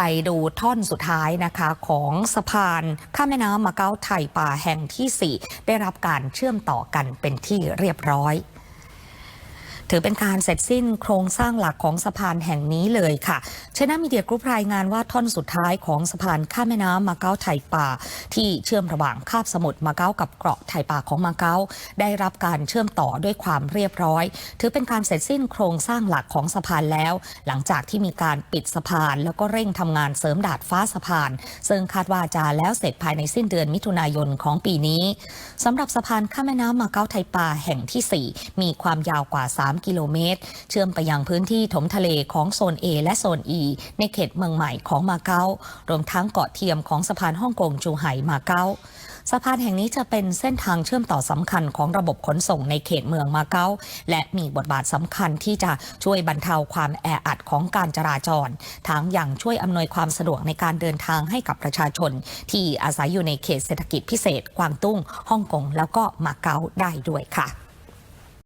ไปดูท่อนสุดท้ายนะคะของสะพานข้ามแม่น้ำมาเก๊าไทยป่าแห่งที่ 4 ได้รับการเชื่อมต่อกันเป็นที่เรียบร้อย ถือเป็นการเสร็จสิ้นโครงสร้างหลักของสะพานแห่งนี้เลยค่ะชนะมีเดียกรุ๊ปรายงานว่าท่อนสุดท้ายของสะพานข้ามแม่น้ำมาเก๊าไทยป่า ที่เชื่อมระหว่างคาบสมุทรมาเก๊ากับเกาะไทยป่าของมาเก๊าได้รับการเชื่อมต่อด้วยความเรียบร้อย ถือเป็นการเสร็จสิ้นโครงสร้างหลักของสะพานแล้ว หลังจากที่มีการปิดสะพาน แล้วก็เร่งทำงานเสริมดาดฟ้าสะพาน ซึ่งคาดว่าจะแล้วเสร็จภายในสิ้นเดือนมิถุนายนของปีนี้สำหรับสะพานข้ามแม่น้ำมาเก๊าไทยป่าแห่งที่ 4 มีความยาวกว่า3กิโลเมตร เชื่อมไปยังพื้นที่ถมทะเลของโซน A และโซน E ในเขตเมืองใหม่ของมาเก๊ารวมทั้งเกาะเทียมของสะพานฮ่องกงจูไห่มาเก๊าสะพานแห่งนี้จะเป็นเส้นทางเชื่อมต่อสำคัญของระบบขนส่งในเขตเมืองมาเก๊าและมีบทบาทสำคัญที่จะช่วยบรรเทาความแออัดของการจราจร ทั้งยังช่วยอำนวยความสะดวกในการเดินทางให้กับประชาชน ที่อาศัยอยู่ในเขตเศรษฐกิจพิเศษกวางตุ้งฮ่องกงแล้วก็มาเก๊าได้ด้วยค่ะ